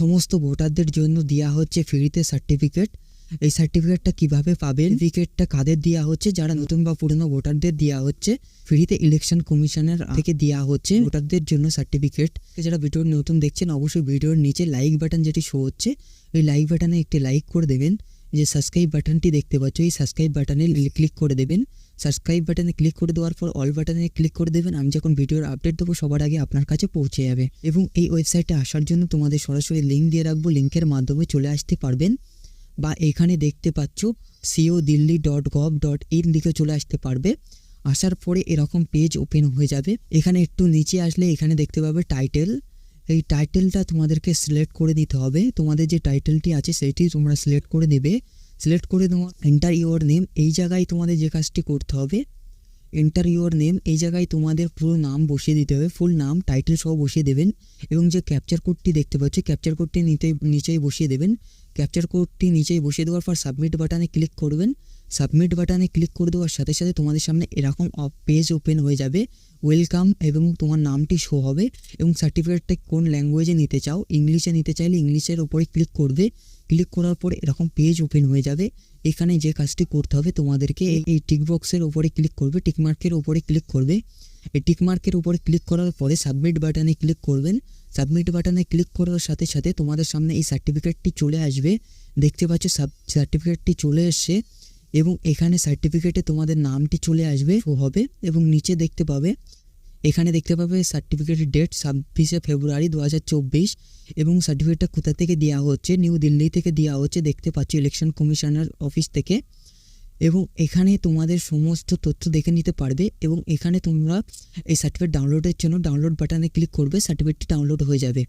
সমস্ত ভোটারদের জন্য দেওয়া হচ্ছে ফ্রিতে সার্টিফিকেট। এই সার্টিফিকেটটা কীভাবে পাবেন? সার্টিফিকেটটা কাদের দেওয়া হচ্ছে? যারা নতুন বা পুরনো ভোটারদের দেওয়া হচ্ছে, ফ্রিতে ইলেকশন কমিশনের থেকে দেওয়া হচ্ছে ভোটারদের জন্য সার্টিফিকেট। যারা ভিডিও নতুন দেখছেন, অবশ্যই ভিডিওর নিচে লাইক বাটন যেটি শো হচ্ছে ওই লাইক বাটনে একটি লাইক করে দেবেন। যে সাবস্ক্রাইব বাটনটি দেখতে পাচ্ছ, এই সাবস্ক্রাইব বাটনে ক্লিক করে দেবেন। সাবস্ক্রাইব বাটনে ক্লিক করে দেওয়ার পর অল বাটনে ক্লিক করে দেবেন। আমি যখন ভিডিওর আপডেট দেবো, সবার আগে আপনার কাছে পৌঁছে যাবে। এবং এই ওয়েবসাইটে আসার জন্য তোমাদের সরাসরি লিঙ্ক দিয়ে রাখব। লিঙ্কের মাধ্যমে চলে আসতে পারবেন। বা এখানে দেখতে পাচ্ছ CEO Delhi dot gov dot in লিখে চলে আসতে পারবে। আসার পরে এরকম পেজ ওপেন হয়ে যাবে। এখানে একটু নিচে আসলে এখানে দেখতে পাবে টাইটেল এই টাইটেলটা তোমাদেরকে সিলেক্ট করে দিতে হবে। তোমাদের যে টাইটেলটি আছে, সেটি তোমরা সিলেক্ট করে নেবে। সিলেক্ট করে দেওয়া এন্টার ইউর নেম এই জায়গায় তোমাদের যে কাজটি করতে হবে এন্টার ইউর নেম এই জায়গায় তোমাদের পুরো নাম বসিয়ে দিতে হবে। ফুল নাম টাইটেল সহ বসিয়ে দেবেন এবং যে ক্যাপচার কোডটি দেখতে পাচ্ছি ক্যাপচার কোডটি নিতে নিচেই বসিয়ে দেবেন। ক্যাপচার কোডটি নিচেই বসিয়ে দেওয়ার পর সাবমিট বাটনে ক্লিক করবেন। সাবমিট বাটনে ক্লিক করে দেওয়ার সাথে সাথে তোমাদের সামনে এরকম পেজ ওপেন হয়ে যাবে। ওয়েলকাম এবং তোমার নামটি শো হবে এবং সার্টিফিকেটটা কোন ল্যাঙ্গুয়েজে নিতে চাও ইংলিশে নিতে চাইলে ইংলিশের ওপরে ক্লিক করবে। ক্লিক করার পর এরকম পেজ ওপেন হয়ে যাবে। এখানে যে কাজটি করতে হবে তোমাদেরকে এই- এই টিক বক্সের ওপরে ক্লিক করবে টিকমার্কের ওপরে ক্লিক করবে। এই টিক মার্কের উপরে ক্লিক করার পরে সাবমিট বাটনে ক্লিক করবেন। সাবমিট বাটনে ক্লিক করার সাথে সাথে তোমাদের সামনে এই সার্টিফিকেটটি চলে আসবে। দেখতে পাচ্ছ সার্টিফিকেটটি চলে এসছে। এবং এখানে সার্টিফিকেটে তোমাদের নামটি চলে আসবে হবে এবং নিচে দেখতে পাবে, এখানে দেখতে পাবে সার্টিফিকেটের ডেট ছাব্বিশে ফেব্রুয়ারি দু হাজার চব্বিশ এবং সার্টিফিকেটটা কোথা থেকে দেওয়া হচ্ছে? নিউ দিল্লি থেকে দেওয়া হচ্ছে, দেখতে পাচ্ছ ইলেকশন কমিশনার অফিস থেকে এবং এখানে তোমাদের সমস্ত তথ্য দেখে নিতে পারবে এবং এখানে তোমরা এই সার্টিফিকেট ডাউনলোডের জন্য ডাউনলোড বাটনে ক্লিক করবে সার্টিফিকেটটি ডাউনলোড হয়ে যাবে।